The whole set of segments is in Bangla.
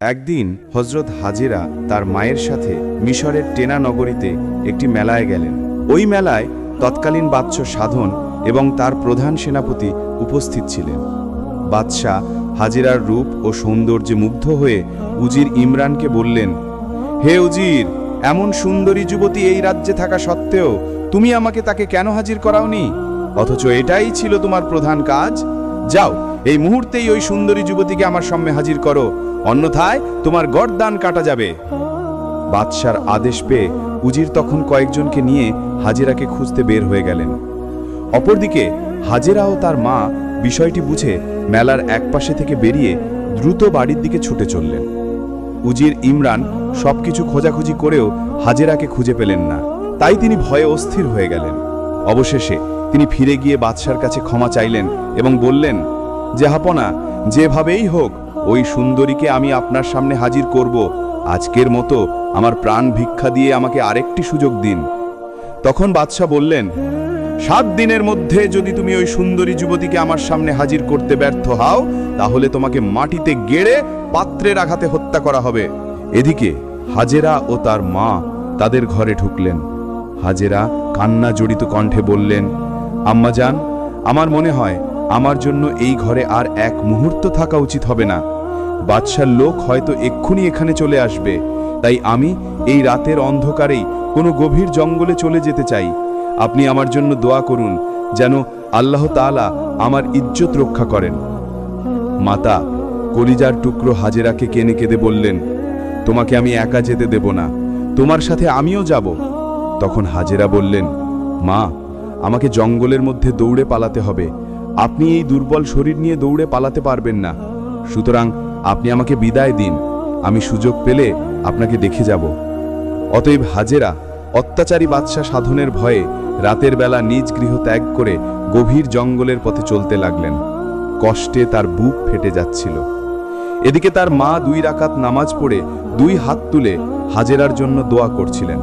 একদিন হজরত হাজেরা তার মায়ের সাথে মিশরের টেনা নগরীতে একটি মেলায় গেলেন। ওই মেলায় তৎকালীন বাদশাহ সাধন এবং তার প্রধান সেনাপতি উপস্থিত ছিলেন। বাদশাহ হাজিরার রূপ ও সৌন্দর্যে মুগ্ধ হয়ে উজির ইমরানকে বললেন, হে উজির, এমন সুন্দরী যুবতী এই রাজ্যে থাকা সত্ত্বেও তুমি আমাকে তাকে কেন হাজির করাওনি? অথচ এটাই ছিল তোমার প্রধান কাজ। যাও এই মুহূর্তেই ওই সুন্দরী যুবতীকে আমার সামনে হাজির করো। অন্যথায় তোমার গরদান কাটা যাবে। বাদশার আদেশ পেয়ে উজির তখন কয়েকজনকে নিয়ে হাজিরাকে খুঁজতে বের হয়ে গেলেন। অপরদিকে হাজেরা ও তার মা বিষয়টি বুঝে মেলার একপাশে থেকে বেরিয়ে দ্রুত বাড়ির দিকে ছুটে চললেন। উজির ইমরান সবকিছু খোঁজাখুঁজি করেও হাজেরাকে খুঁজে পেলেন না। তাই তিনি ভয়ে অস্থির হয়ে গেলেন। অবশেষে তিনি ফিরে গিয়ে বাদশার কাছে ক্ষমা চাইলেন এবং বললেন যে হাপনা, যেভাবেই হোক, ওই সুন্দরীকে আমি আপনার সামনে হাজির করব। আজকের মতো আমার প্রাণ ভিক্ষা দিয়ে আমাকে আরেকটি সুযোগ দিন। তখন বাদশাহ বললেন, সাত দিনের মধ্যে যদি তুমি ওই সুন্দরী যুবতীকে আমার সামনে হাজির করতে ব্যর্থ হও, তাহলে তোমাকে মাটিতে গেড়ে পাত্রের আঘাতে হত্যা করা হবে। এদিকে হাজেরা ও তার মা তাদের ঘরে ঢুকলেন। হাজেরা কান্না জড়িত কণ্ঠে বললেন আম্মা আম্মাজান, আমার মনে হয় আমার জন্য এই ঘরে আর এক মুহূর্ত থাকা উচিত হবে না। বাদশার লোক হয়তো এক্ষুনি এখানে চলে আসবে। তাই আমি এই রাতের অন্ধকারেই কোনো গভীর জঙ্গলে চলে যেতে চাই। আপনি আমার জন্য দোয়া করুন, যেন আল্লাহ তাআলা আমার ইজ্জত রক্ষা করেন। মাতা, কলিজার টুকরো হাজেরাকে কেনে কেঁদে বললেন, তোমাকে আমি একা যেতে দেব না, তোমার সাথে আমিও যাব। তখন হাজেরা বললেন, মা, আমাকে জঙ্গলের মধ্যে দৌড়ে পালাতে হবে। আপনি এই দুর্বল শরীর নিয়ে দৌড়ে পালাতে পারবেন না। সুতরাং আপনি আমাকে বিদায় দিন। আমি সুযোগ পেলে আপনাকে দেখে যাব। অতএব হাজেরা, অত্যাচারী বাদশাহ সাধনের ভয়ে রাতের বেলা নিজ গৃহ ত্যাগ করে গভীর জঙ্গলের পথে চলতে লাগলেন। কষ্টে তার বুক ফেটে যাচ্ছিল। এদিকে তার মা দুই রাকাত নামাজ পড়ে দুই হাত তুলে হাজেরার জন্য দোয়া করছিলেন।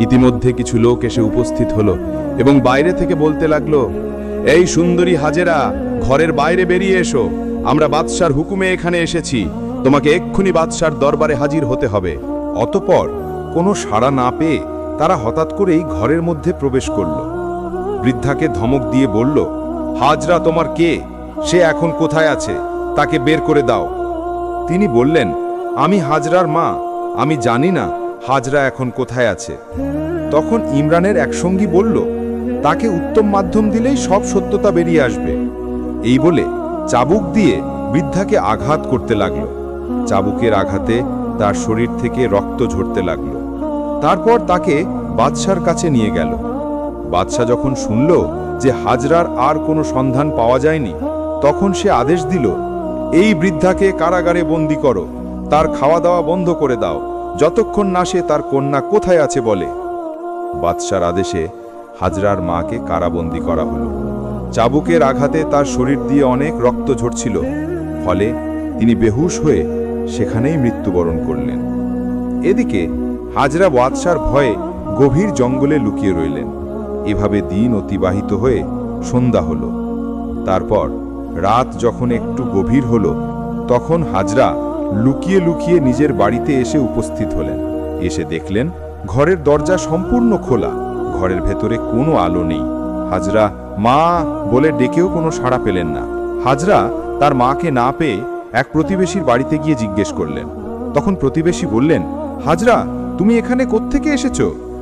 ইতিমধ্যে কিছু লোক এসে উপস্থিত হলো এবং বাইরে থেকে বলতে লাগল এই সুন্দরী হাজেরা, ঘরের বাইরে বেরিয়ে এসো। আমরা বাদশার হুকুমে এখানে এসেছি। তোমাকে এক্ষুনি বাদশার দরবারে হাজির হতে হবে। অতপর কোনো সাড়া না পেয়ে তারা হঠাৎ করেই ঘরের মধ্যে প্রবেশ করল। বৃদ্ধাকে ধমক দিয়ে বলল, হাজরা তোমার কে? সে এখন কোথায় আছে? তাকে বের করে দাও। তিনি বললেন, আমি হাজরার মা। আমি জানি না হাজরা এখন কোথায় আছে। তখন ইমরানের এক সঙ্গী বলল তাকে উত্তম মাধ্যম দিলেই সব সত্যতা বেরিয়ে আসবে। এই বলে চাবুক দিয়ে বৃদ্ধাকে আঘাত করতে লাগল। চাবুকের আঘাতে তার শরীর থেকে রক্ত ঝরতে লাগল। তারপর তাকে বাদশার কাছে নিয়ে গেল। বাদশাহ যখন শুনল যে হাজরার আর কোনো সন্ধান পাওয়া যায়নি, তখন সে আদেশ দিল, এই বৃদ্ধাকে কারাগারে বন্দি করো, তার খাওয়া দাওয়া বন্ধ করে দাও, যতক্ষণ না সে তার কন্যা কোথায় আছে বলে। বাদশার আদেশে হাজরার মাকে কারাবন্দি করা হলো। চাবুকের আঘাতে তার শরীর দিয়ে অনেক রক্ত ঝরছিল, ফলে তিনি বেহুশ হয়ে সেখানেই মৃত্যুবরণ করলেন। এদিকে হাজরা বাদশার ভয়ে গভীর জঙ্গলে লুকিয়ে রইলেন। এভাবে দিন অতিবাহিত হয়ে সন্ধ্যা হলো। তারপর রাত যখন একটু গভীর হলো, তখন হাজরা লুকিয়ে লুকিয়ে নিজের বাড়িতে এসে উপস্থিত হলেন। এসে দেখলেন ঘরের দরজা সম্পূর্ণ খোলা। ঘরের ভেতরে কোনো আলো নেই। হাজরা, মা বলে ডেকেও কোনো সাড়া পেলেন না। হাজরা তার মাকে না পেয়ে এক প্রতিবেশীর বাড়িতে গিয়ে জিজ্ঞেস করলেন। তখন প্রতিবেশী বললেন, হাজরা, তুমি এখানে কোত্থেকে এসেছ?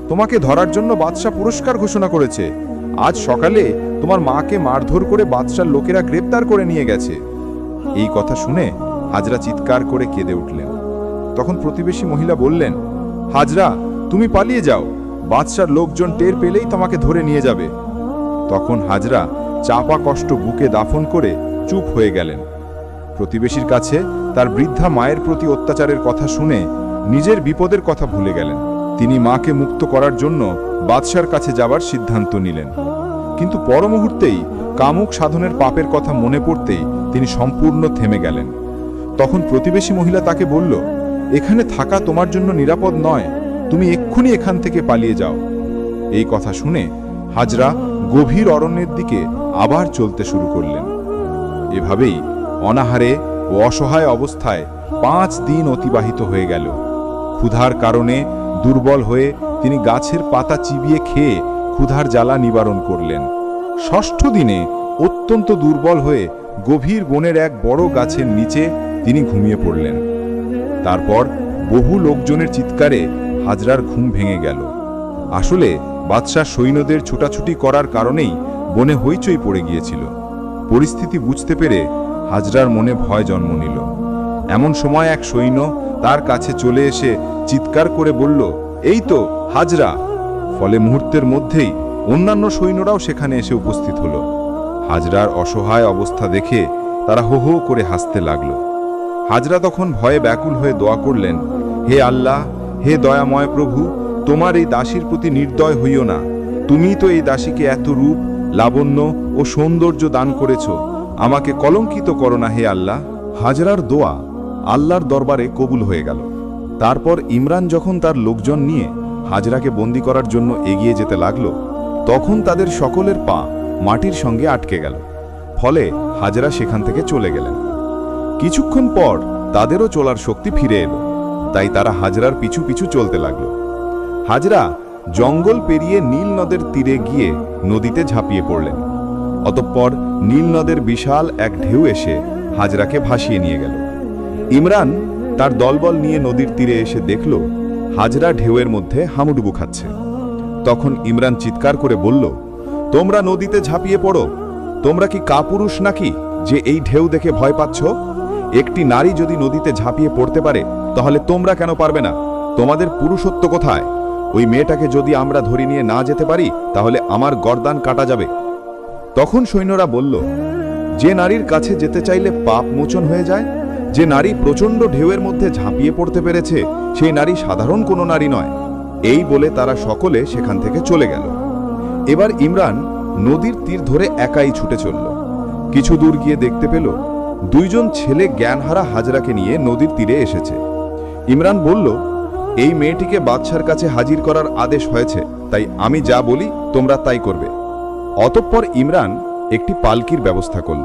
তোমাকে ধরার জন্য বাদশাহ পুরস্কার ঘোষণা করেছে। আজ সকালে তোমার মাকে মারধর করে বাদশার লোকেরা গ্রেপ্তার করে নিয়ে গেছে। এই কথা শুনে হাজরা চিৎকার করে কেঁদে উঠলেন। তখন প্রতিবেশী মহিলা বললেন, হাজরা, তুমি পালিয়ে যাও। বাদশার লোকজন টের পেলেই তোমাকে ধরে নিয়ে যাবে। তখন হাজরা চাপা কষ্ট বুকে দাফন করে চুপ হয়ে গেলেন। প্রতিবেশীর কাছে তার বৃদ্ধা মায়ের প্রতি অত্যাচারের কথা শুনে নিজের বিপদের কথা ভুলে গেলেন। তিনি মাকে মুক্ত করার জন্য বাদশার কাছে যাবার সিদ্ধান্ত নিলেন। কিন্তু পর মুহূর্তেই কামুক সাধনের পাপের কথা মনে পড়তেই তিনি সম্পূর্ণ থেমে গেলেন। তখন প্রতিবেশী মহিলা তাকে বলল, এখানে থাকা তোমার জন্য নিরাপদ নয়। তুমি এক্ষুনি এখান থেকে পালিয়ে যাও। এই কথা শুনে হাজরা গভীর অরণ্যের দিকে আবার চলতে শুরু করলেন। এভাবেই অনাহারে ও অসহায় অবস্থায় পাঁচ দিন অতিবাহিত হয়ে গেল। ক্ষুধার কারণে দুর্বল হয়ে তিনি গাছের পাতা চিবিয়ে খেয়ে ক্ষুধার জ্বালা নিবারণ করলেন। ষষ্ঠ দিনে অত্যন্ত দুর্বল হয়ে গভীর বনের এক বড় গাছের নিচে তিনি ঘুমিয়ে পড়লেন। তারপর বহু লোকজনের চিৎকারে হাজরার ঘুম ভেঙে গেল। আসলে বাদশাহ সৈন্যদের ছুটাছুটি করার কারণেই বনে হইচই পড়ে গিয়েছিল। পরিস্থিতি বুঝতে পেরে হাজরার মনে ভয় জন্ম নিল। এমন সময় এক সৈন্য তার কাছে চলে এসে চিৎকার করে বলল, এই তো, হাজরা! ফলে মুহূর্তের মধ্যেই অন্যান্য সৈন্যরাও সেখানে এসে উপস্থিত হল। হাজরার অসহায় অবস্থা দেখে তারা হো হো করে হাসতে লাগল। হাজরা তখন ভয়ে ব্যাকুল হয়ে দোয়া করলেন, হে আল্লাহ হে দয়াময় প্রভু, তোমার এই দাসীর প্রতি নির্দয় হইও না। তুমি তো এই দাসীকে এত রূপ, লাবণ্য ও সৌন্দর্য দান করেছ। আমাকে কলঙ্কিত করো না হে আল্লাহ। হাজরার দোয়া আল্লাহর দরবারে কবুল হয়ে গেল। তারপর ইমরান যখন তার লোকজন নিয়ে হাজরাকে বন্দি করার জন্য এগিয়ে যেতে লাগল, তখন তাদের সকলের পা মাটির সঙ্গে আটকে গেল। ফলে হাজরা সেখান থেকে চলে গেলেন। কিছুক্ষণ পর তাদেরও চলার শক্তি ফিরে এলো। তাই তারা হাজরার পিছু পিছু চলতে লাগল। হাজরা জঙ্গল পেরিয়ে নীল নদের তীরে গিয়ে নদীতে ঝাঁপিয়ে পড়লেন। অতঃপর নীল নদের বিশাল এক ঢেউ এসে হাজরাকে ভাসিয়ে নিয়ে গেল। ইমরান তার দলবল নিয়ে নদীর তীরে এসে দেখল, হাজরা ঢেউয়ের মধ্যে হামুডুবু খাচ্ছে। তখন ইমরান চিৎকার করে বলল, তোমরা নদীতে ঝাঁপিয়ে পড়ো? তোমরা কি কাপুরুষ নাকি যে এই ঢেউ দেখে ভয় পাচ্ছ? একটি নারী যদি নদীতে ঝাঁপিয়ে পড়তে পারে তাহলে তোমরা কেন পারবে না? তোমাদের পুরুষত্ব কোথায়? ওই মেয়েটাকে যদি আমরা ধরে নিয়ে না যেতে পারি, তাহলে আমার গর্দান কাটা যাবে। তখন সৈন্যরা বলল, যে নারীর কাছে যেতে চাইলে পাপ মোচন হয়ে যায়, যে নারী প্রচণ্ড ঢেউয়ের মধ্যে ঝাঁপিয়ে পড়তে পেরেছে, সেই নারী সাধারণ কোনো নারী নয়। এই বলে তারা সকলে সেখান থেকে চলে গেল। এবার ইমরান নদীর তীর ধরে একাই ছুটে চলল। কিছু দূর গিয়ে দেখতে পেল, দুইজন ছেলে জ্ঞানহারা হাজরাকে নিয়ে নদীর তীরে এসেছে। ইমরান বলল, এই মেয়েটিকে বাদশার কাছে হাজির করার আদেশ হয়েছে, তাই আমি যা বলি তোমরা তাই করবে। অতঃপর ইমরান একটি পালকির ব্যবস্থা করল,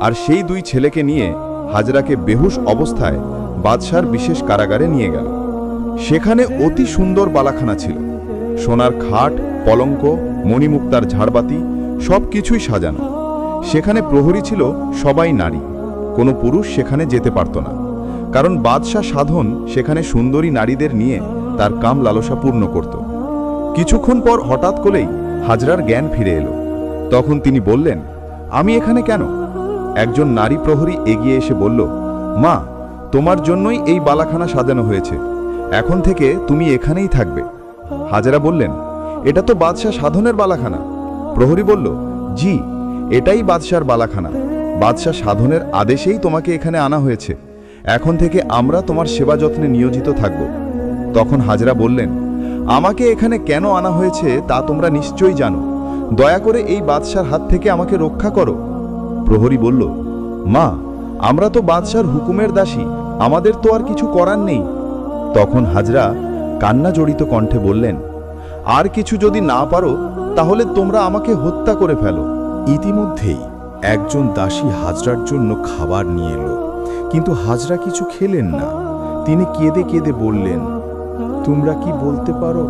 আর সেই দুই ছেলেকে নিয়ে হাজরাকে বেহুশ অবস্থায় বাদশার বিশেষ কারাগারে নিয়ে গেল। সেখানে অতি সুন্দর বালাখানা ছিল। সোনার খাট, পলঙ্ক, মণিমুক্তার ঝাড়বাতি সব কিছুই সাজানো। সেখানে প্রহরী ছিল সবাই নারী। কোনো পুরুষ সেখানে যেতে পারত না। কারণ বাদশাহ সাধন সেখানে সুন্দরী নারীদের নিয়ে তার কাম লালসা পূর্ণ করত। কিছুক্ষণ পর হঠাৎ করেই হাজরার জ্ঞান ফিরে এলো। তখন তিনি বললেন, আমি এখানে কেন? একজন নারী প্রহরী এগিয়ে এসে বলল, মা, তোমার জন্যই এই বালাখানা সাজানো হয়েছে। এখন থেকে তুমি এখানেই থাকবে। হাজারা বললেন, এটা তো বাদশাহ সাধনের বালাখানা। প্রহরী বলল, জি, এটাই বাদশার বালাখানা। বাদশাহ সাধনের আদেশেই তোমাকে এখানে আনা হয়েছে। এখন থেকে আমরা তোমার সেবা যত্নে নিয়োজিত থাকব। তখন হাজরা বললেন, আমাকে এখানে কেন আনা হয়েছে তা তোমরা নিশ্চয়ই জানো। দয়া করে এই বাদশার হাত থেকে আমাকে রক্ষা করো। প্রহরী বলল, মা, আমরা তো বাদশার হুকুমের দাসী, আমাদের তো আর কিছু করার নেই। তখন হাজরা কান্না জড়িত কণ্ঠে বললেন, আর কিছু যদি না পারো, তাহলে তোমরা আমাকে হত্যা করে ফেলো। ইতিমধ্যেই একজন দাসী হাজরার জন্য খাবার নিয়ে এলো। কিন্তু হাজরা কিছু খেলেন না। তিনি কেঁদে কেঁদে বললেন, তোমরা কি বলতে পারো,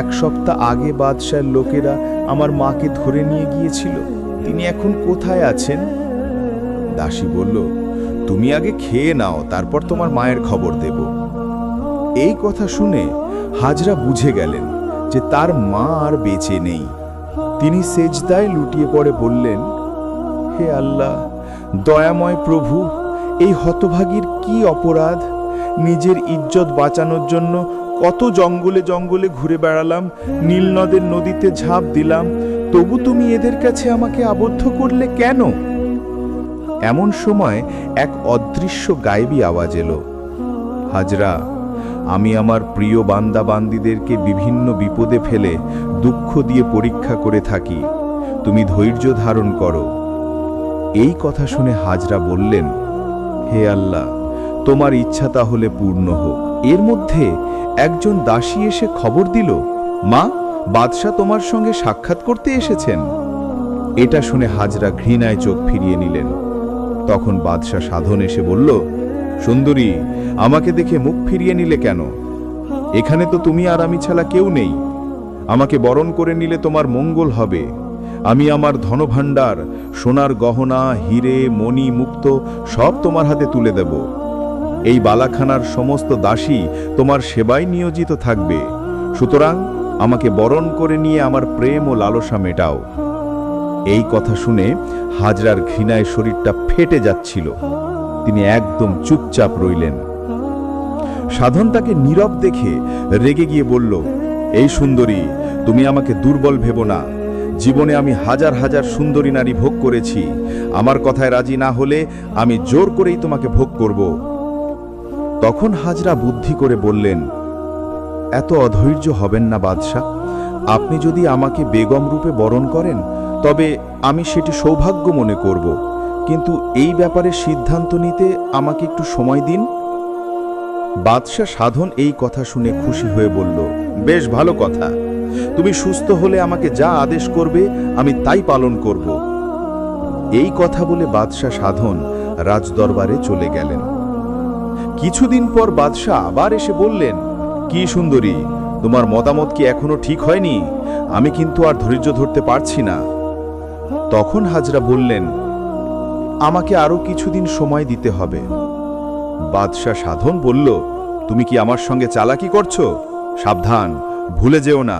এক সপ্তাহ আগে বাদশার লোকেরা আমার মাকে ধরে নিয়ে গিয়েছিল, তিনি এখন কোথায় আছেন? দাসী বলল, তুমি আগে খেয়ে নাও, তারপর তোমার মায়ের খবর দেব। এই কথা শুনে হাজরা বুঝে গেলেন যে তার মা আর বেঁচে নেই। তিনি সেজদায় লুটিয়ে পড়ে বললেন, হে আল্লাহ, দয়াময় প্রভু এই হতভাগীর কি অপরাধ? নিজের ইজ্জত বাঁচানোর জন্য কত জঙ্গলে জঙ্গলে ঘুরে বেড়ালাম নীল নদের নদীতে ঝাঁপ দিলাম, তবু তুমি এদের কাছে আমাকে আবদ্ধ করলে কেন? এমন সময় এক অদৃশ্য গায়েবী আওয়াজ এলো। হাজরা, আমি আমার প্রিয় বান্দা বান্দিদেরকে বিভিন্ন বিপদে ফেলে দুঃখ দিয়ে পরীক্ষা করে থাকি। তুমি ধৈর্য ধারণ করো। এই কথা শুনে হাজরা বললেন হে আল্লাহ, তোমার ইচ্ছা তাহলে পূর্ণ হোক। এর মধ্যে একজন দাসী এসে খবর দিল, মা, বাদশাহ তোমার সঙ্গে সাক্ষাৎ করতে এসেছেন। এটা শুনে হাজরা ঘৃণায় চোখ ফিরিয়ে নিলেন। তখন বাদশাহ সাধন এসে বলল, সুন্দরী, আমাকে দেখে মুখ ফিরিয়ে নিলে কেন? এখানে তো তুমি আর আমি ছাড়া কেউ নেই। আমাকে বরণ করে নিলে তোমার মঙ্গল হবে। আমি আমার ধনভাণ্ডার, সোনার গহনা, হিরে, মণি, মুক্ত, সব তোমার হাতে তুলে দেব। এই বালাখানার সমস্ত দাসী তোমার সেবায় নিয়োজিত থাকবে। সুতরাং আমাকে বরণ করে নিয়ে আমার প্রেম ও লালসা মেটাও। এই কথা শুনে হাজরার ঘৃণায় শরীরটা ফেটে যাচ্ছিল। তিনি একদম চুপচাপ রইলেন। সাধন তাকে নীরব দেখে রেগে গিয়ে বলল, এই সুন্দরী, তুমি আমাকে দুর্বল ভেব না। জীবনে আমি হাজার হাজার সুন্দরী নারী ভোগ করেছি। আমার কথায় রাজি না হলে আমি জোর করেই তোমাকে ভোগ করব। তখন হাজরা বুদ্ধি করে বললেন, এত অধৈর্য হবেন না বাদশাহ। আপনি যদি আমাকে বেগম রূপে বরণ করেন, তবে আমি সেটি সৌভাগ্য মনে করব। কিন্তু এই ব্যাপারে সিদ্ধান্ত নিতে আমাকে একটু সময় দিন। বাদশাহ সাধন এই কথা শুনে খুশি হয়ে বলল, বেশ ভালো কথা। তুমি সুস্থ হলে আমাকে যা আদেশ করবে, আমি তাই পালন করব। এই কথা বলে বাদশাহ সাধন রাজদরবারে চলে গেলেন। কিছুদিন পর বাদশাহ আবার এসে বললেন, কি সুন্দরী, তোমার মতামত কি এখনও ঠিক হয়নি? আমি কিন্তু আর ধৈর্য ধরতে পারছি না। তখন হাজরা বললেন, আমাকে আরও কিছুদিন সময় দিতে হবে। বাদশাহ সাধন বলল, তুমি কি আমার সঙ্গে চালাকি করছ? সাবধান, ভুলে যেও না।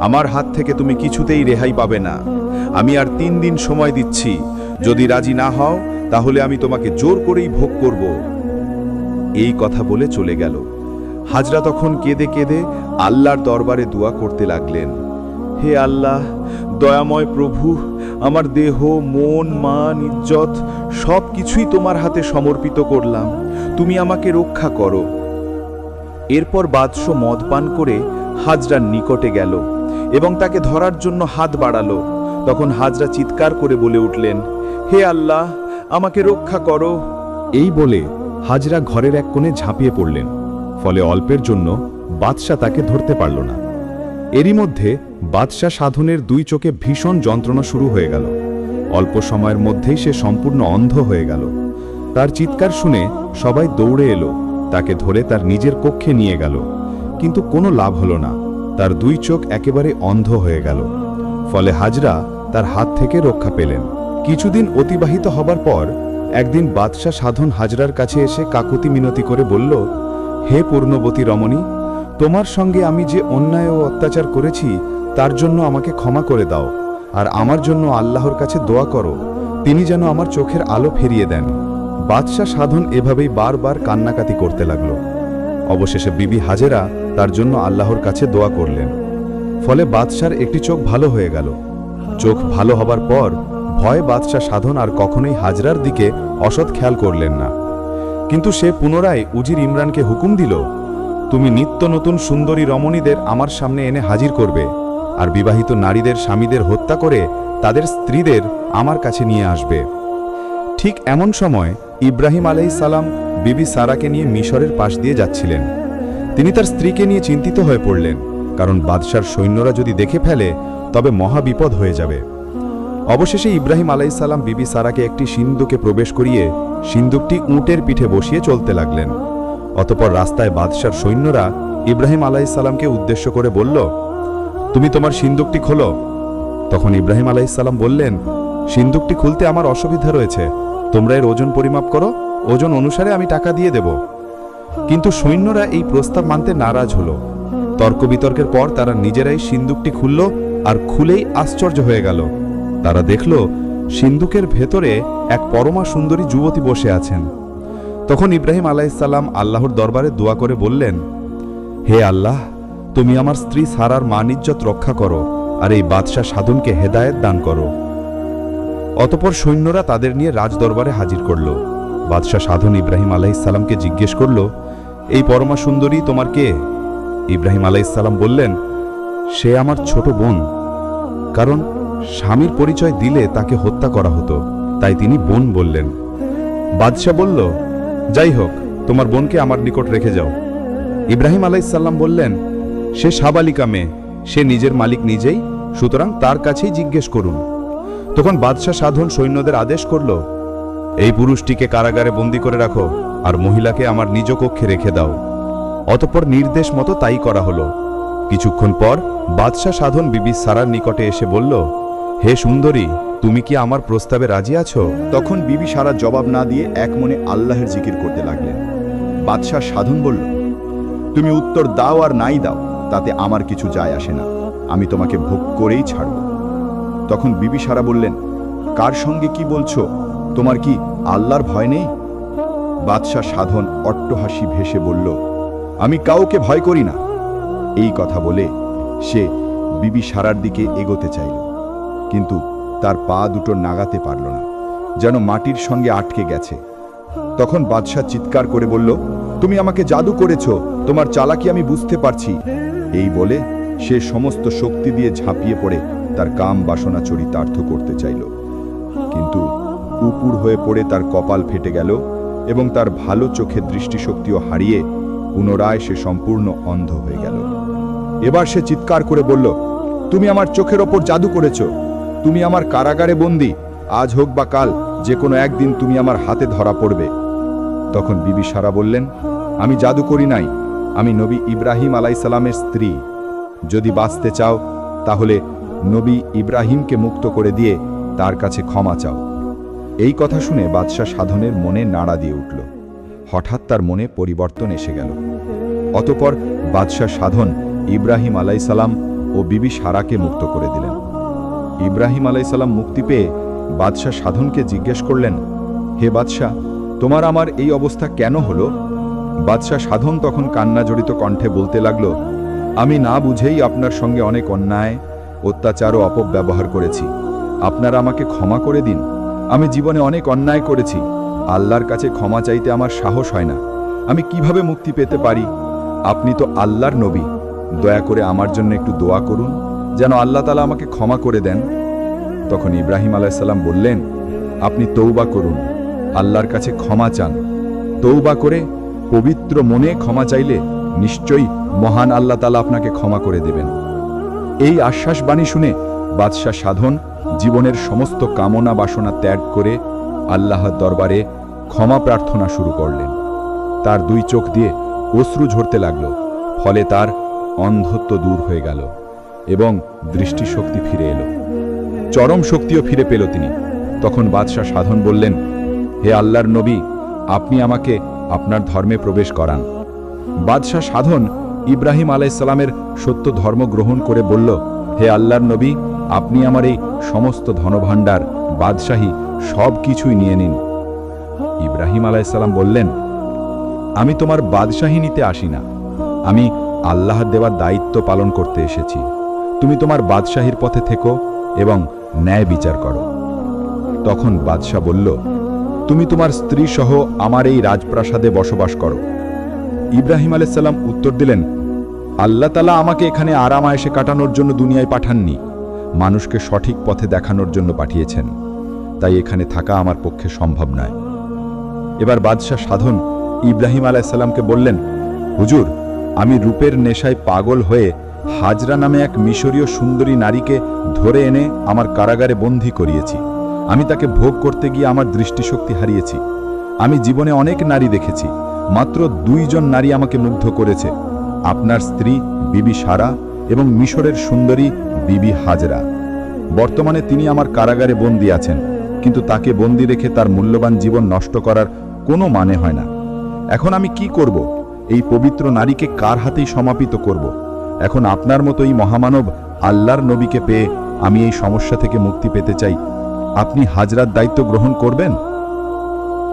আমার হাত থেকে তুমি কিছুতেই রেহাই পাবে না। আমি আর তিন দিন সময় দিচ্ছি। যদি রাজি না হও, তাহলে আমি তোমাকে জোর করেই ভোগ করব। এই কথা বলে চলে গেল। হাজরা তখন কেঁদে কেঁদে আল্লাহর দরবারে দোয়া করতে লাগলেন। হে আল্লাহ, দয়াময় প্রভু, আমার দেহ, মন, মান, ইজ্জত সব কিছুই তোমার হাতে সমর্পিত করলাম। তুমি আমাকে রক্ষা করো। এরপর বাদশ মদ পান করে হাজরার নিকটে গেল এবং তাকে ধরার জন্য হাত বাড়ালো। তখন হাজরা চিৎকার করে বলে উঠলেন, হে আল্লাহ, আমাকে রক্ষা করো। এই বলে হাজরা ঘরের এক কোণে ঝাঁপিয়ে পড়লেন, ফলে অল্পের জন্য বাদশাহ তাকে ধরতে পারল না। এরই মধ্যে বাদশাহ সাধনের দুই চোখে ভীষণ যন্ত্রণা শুরু হয়ে গেল। অল্প সময়ের মধ্যেই সে সম্পূর্ণ অন্ধ হয়ে গেল। তার চিৎকার শুনে সবাই দৌড়ে এলো, তাকে ধরে তার নিজের কক্ষে নিয়ে গেল। কিন্তু কোনো লাভ হলো না। তার দুই চোখ একেবারে অন্ধ হয়ে গেল। ফলে হাজরা তার হাত থেকে রক্ষা পেলেন। কিছুদিন অতিবাহিত হবার পর একদিন বাদশাহ সাধন হাজরার কাছে এসে কাকুতি মিনতি করে বলল, হে পূর্ণবতী রমণী, তোমার সঙ্গে আমি যে অন্যায় ও অত্যাচার করেছি, তার জন্য আমাকে ক্ষমা করে দাও। আর আমার জন্য আল্লাহর কাছে দোয়া করো, তিনি যেন আমার চোখের আলো ফিরিয়ে দেন। বাদশাহ সাধন এভাবেই বারবার কান্নাকাতি করতে লাগল। অবশেষে বিবি হাজেরা তার জন্য আল্লাহর কাছে দোয়া করলেন। ফলে বাদশার একটি চোখ ভালো হয়ে গেল। চোখ ভালো হবার পর ভয় বাদশাহ সাধন আর কখনোই হাজরার দিকে অসৎ খেয়াল করলেন না। কিন্তু সে পুনরায় উজির ইমরানকে হুকুম দিল, তুমি নিত্য নতুন সুন্দরী রমণীদের আমার সামনে এনে হাজির করবে, আর বিবাহিত নারীদের স্বামীদের হত্যা করে তাদের স্ত্রীদের আমার কাছে নিয়ে আসবে। ঠিক এমন সময় ইব্রাহিম আলাইহিস সালাম বিবি সারাকে নিয়ে মিশরের পাশ দিয়ে যাচ্ছিলেন। তিনি তার স্ত্রীকে নিয়ে চিন্তিত হয়ে পড়লেন, কারণ বাদশার সৈন্যরা যদি দেখে ফেলে, তবে মহা বিপদ হয়ে যাবে। অবশেষে ইব্রাহিম আলাইসাল্লাম বিবি সারাকে একটি সিন্ধুকে প্রবেশ করিয়ে সিন্ধুকটি উঁটের পিঠে বসিয়ে চলতে লাগলেন। অতপর রাস্তায় বাদশার সৈন্যরা ইব্রাহিম আলাইসাল্লামকে উদ্দেশ্য করে বলল, তুমি তোমার সিন্ধুকটি খোলো। তখন ইব্রাহিম আলাইসাল্লাম বললেন সিন্ধুকটি খুলতে আমার অসুবিধা রয়েছে। তোমরা এর ওজন পরিমাপ করো। ওজন অনুসারে আমি টাকা দিয়ে দেব। কিন্তু সৈন্যরা এই প্রস্তাব মানতে নারাজ হলো। তর্ক বিতর্কের পর তারা নিজেরাই সিন্দুকটি খুলল আর খুলেই আশ্চর্য হয়ে গেল। তারা দেখল সিন্দুকের ভেতরে এক পরমা সুন্দরী যুবতী বসে আছেন। তখন ইব্রাহিম আলাইসাল্লাম আল্লাহর দরবারে দোয়া করে বললেন, হে আল্লাহ, তুমি আমার স্ত্রী সারার মানিজ্যত রক্ষা করো আর এই বাদশাহ সাধনকে হেদায়েত দান করো। অতপর সৈন্যরা তাদের নিয়ে রাজদরবারে হাজির করল। বাদশাহ সাধন ইব্রাহিম আলাইসাল্লামকে জিজ্ঞেস করল, এই পরমা সুন্দরী তোমার কে? ইব্রাহিম আলাইসাল্লাম বললেন, সে আমার ছোট বোন। কারণ স্বামীর পরিচয় দিলে তাকে হত্যা করা হতো, তাই তিনি বোন বললেন। বাদশাহ বলল, যাই হোক, তোমার বোনকে আমার নিকট রেখে যাও। ইব্রাহিম আলাইসাল্লাম বললেন, সে সাবালিকা মেয়ে, সে নিজের মালিক নিজেই, সুতরাং তার কাছেই জিজ্ঞেস করুন। তখন বাদশাহ সাধন সৈন্যদের আদেশ করল এই পুরুষটিকে কারাগারে বন্দি করে রাখো আর মহিলাকে আমার নিজ কক্ষে রেখে দাও। অতঃপর নির্দেশ মতো তাই করা হলো। কিছুক্ষণ পর বাদশাহ সাধন বিবি সারার নিকটে এসে বলল, হে সুন্দরী, তুমি কি আমার প্রস্তাবে রাজি আছো? তখন বিবি সারা জবাব না দিয়ে এক মনে আল্লাহের জিকির করতে লাগলেন। বাদশাহ সাধন বলল, তুমি উত্তর দাও আর নাই দাও, তাতে আমার কিছু যায় আসে না। আমি তোমাকে ভোগ করেই ছাড়ব। তখন বিবি সারা বললেন, কার সঙ্গে কি বলছো? তোমার কি আল্লাহর ভয় নেই? বাদশাহ সাধন অট্টহাসি ভেসে বলল, আমি কাউকে ভয় করি না। এই কথা বলে সে বিবি সারার দিকে এগোতে চাইল, কিন্তু তার পা দুটো নাগাতে পারল না, যেন মাটির সঙ্গে আটকে গেছে। তখন বাদশাহ চিৎকার করে বলল, তুমি আমাকে জাদু করেছ, তোমার চালাকি আমি বুঝতে পারছি। এই বলে সে সমস্ত শক্তি দিয়ে ঝাঁপিয়ে পড়ে, তার কাম বাসনা চরিতার্থ করতে চাইল। কিন্তু উপুর হয়ে পড়ে তার কপাল ফেটে গেল এবং তার ভালো চোখের দৃষ্টিশক্তিও হারিয়ে পুনরায় সে সম্পূর্ণ অন্ধ হয়ে গেল। এবার সে চিৎকার করে বলল, তুমি আমার চোখের ওপর জাদু করেছ। তুমি আমার কারাগারে বন্দি। আজ হোক বা কাল যে কোনো একদিন তুমি আমার হাতে ধরা পড়বে। তখন বিবি সারা বললেন, আমি জাদু করি নাই। আমি নবী ইব্রাহিম আলাইসালামের স্ত্রী। যদি বাঁচতে চাও, তাহলে নবী ইব্রাহিমকে মুক্ত করে দিয়ে তার কাছে ক্ষমা চাও। এই কথা শুনে বাদশাহ সাধনের মনে নাড়া দিয়ে উঠল। হঠাৎ তার মনে পরিবর্তন এসে গেল। অতপর বাদশাহ সাধন ইব্রাহিম আলাইসালাম ও বিবি সারাকে মুক্ত করে দিলেন। ইব্রাহিম আলাইসাল্লাম মুক্তি পেয়ে বাদশাহ সাধনকে জিজ্ঞেস করলেন, হে বাদশাহ, তোমার আমার এই অবস্থা কেন হলো? বাদশাহ সাধন তখন কান্না জড়িত কণ্ঠে বলতে লাগল, আমি না বুঝেই আপনার সঙ্গে অনেক অন্যায়, অত্যাচার ও অপব্যবহার করেছি। আপনারা আমাকে ক্ষমা করে দিন আমি জীবনে অনেক অন্যায় করেছি। আল্লাহর কাছে ক্ষমা চাইতে আমার সাহস হয় না। আমি কীভাবে মুক্তি পেতে পারি? আপনি তো আল্লাহর নবী। দয়া করে আমার জন্য একটু দোয়া করুন, যেন আল্লাহ তালা আমাকে ক্ষমা করে দেন। তখন ইব্রাহিম আলাইসাল্লাম বললেন, আপনি তৌবা করুন। আল্লাহর কাছে ক্ষমা চান। তৌবা করে পবিত্র মনে ক্ষমা চাইলে নিশ্চয়ই মহান আল্লাহ তালা আপনাকে ক্ষমা করে দেবেন। এই আশ্বাস বাণী শুনে বাদশাহ সাধন জীবনের সমস্ত কামনা বাসনা ত্যাগ করে আল্লাহর দরবারে ক্ষমা প্রার্থনা শুরু করলেন। তার দুই চোখ দিয়ে অশ্রু ঝরতে লাগল, ফলে তার অন্ধত্ব দূর হয়ে গেল এবং দৃষ্টিশক্তি ফিরে এলো। চরম শক্তিও ফিরে পেল তিনি। তখন বাদশাহ সাধন বললেন, হে আল্লাহর নবী, আপনি আমাকে আপনার ধর্মে প্রবেশ করান। বাদশাহ সাধন ইব্রাহিম আলাইসালামের সত্য ধর্ম গ্রহণ করে বলল, হে আল্লাহর নবী, আপনি আমার এই সমস্ত ধনভাণ্ডার, বাদশাহী সব কিছুই নিয়ে নিন। ইব্রাহিম আলাইসাল্লাম বললেন, আমি তোমার বাদশাহী নিতে আসি না। আমি আল্লাহর দেওয়ার দায়িত্ব পালন করতে এসেছি। তুমি তোমার বাদশাহীর পথে থেকো এবং ন্যায় বিচার করো। তখন বাদশাহ বলল, তুমি তোমার স্ত্রী সহ আমার এই রাজপ্রাসাদে বসবাস করো। ইব্রাহিম আলাইসাল্লাম উত্তর দিলেন, আল্লাহ তালা আমাকে এখানে আরাম আয়েসে কাটানোর জন্য দুনিয়ায় পাঠাননি। মানুষকে সঠিক পথে দেখানোর জন্য পাঠিয়েছেন। তাই এখানে থাকা আমার পক্ষে সম্ভব নয়। এবার বাদশাহ সাধন ইব্রাহিম আলাইসাল্লামকে বললেন, হুজুর, আমি রূপের নেশায় পাগল হয়ে হাজরা নামে এক মিশরীয় সুন্দরী নারীকে ধরে এনে আমার কারাগারে বন্দী করিয়েছি। আমি তাকে ভোগ করতে গিয়ে আমার দৃষ্টিশক্তি হারিয়েছি। আমি জীবনে অনেক নারী দেখেছি, মাত্র দুইজন নারী আমাকে মুগ্ধ করেছে। আপনার স্ত্রী বিবি সারা এবং মিশরের সুন্দরী বিবি হাজরা। বর্তমানে তিনি আমার কারাগারে বন্দী আছেন, কিন্তু তাকে বন্দী রেখে তার মূল্যবান জীবন নষ্ট করার কোনো মানে হয় না। এখন আমি কি করব? এই পবিত্র নারীকে কার হাতেই সমাপিত করব? এখন আপনার মতো এই মহামানব আল্লাহর নবীকে পেয়ে আমি এই সমস্যা থেকে মুক্তি পেতে চাই। আপনি হাজরার দায়িত্ব গ্রহণ করবেন?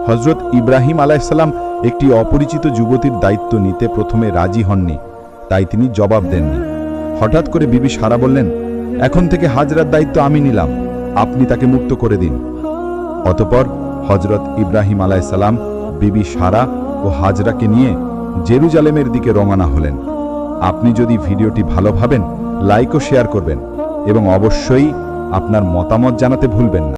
হজরত ইব্রাহিম আলাইসাল্লাম একটি অপরিচিত যুবতীর দায়িত্ব নিতে প্রথমে রাজি হননি, তাই তিনি জবাব দেননি। হঠাৎ করে বিবি সারা বললেন, এখন থেকে হাজরার দায়িত্ব আমি নিলাম, আপনি তাকে মুক্ত করে দিন। অতপর হজরত ইব্রাহিম সালাম বিবি সারা ও হাজরাকে নিয়ে জেরুজালেমের দিকে রঙানা হলেন। আপনি যদি ভিডিওটি ভালো ভাবেন, লাইক ও শেয়ার করবেন এবং অবশ্যই আপনার মতামত জানাতে ভুলবেন না।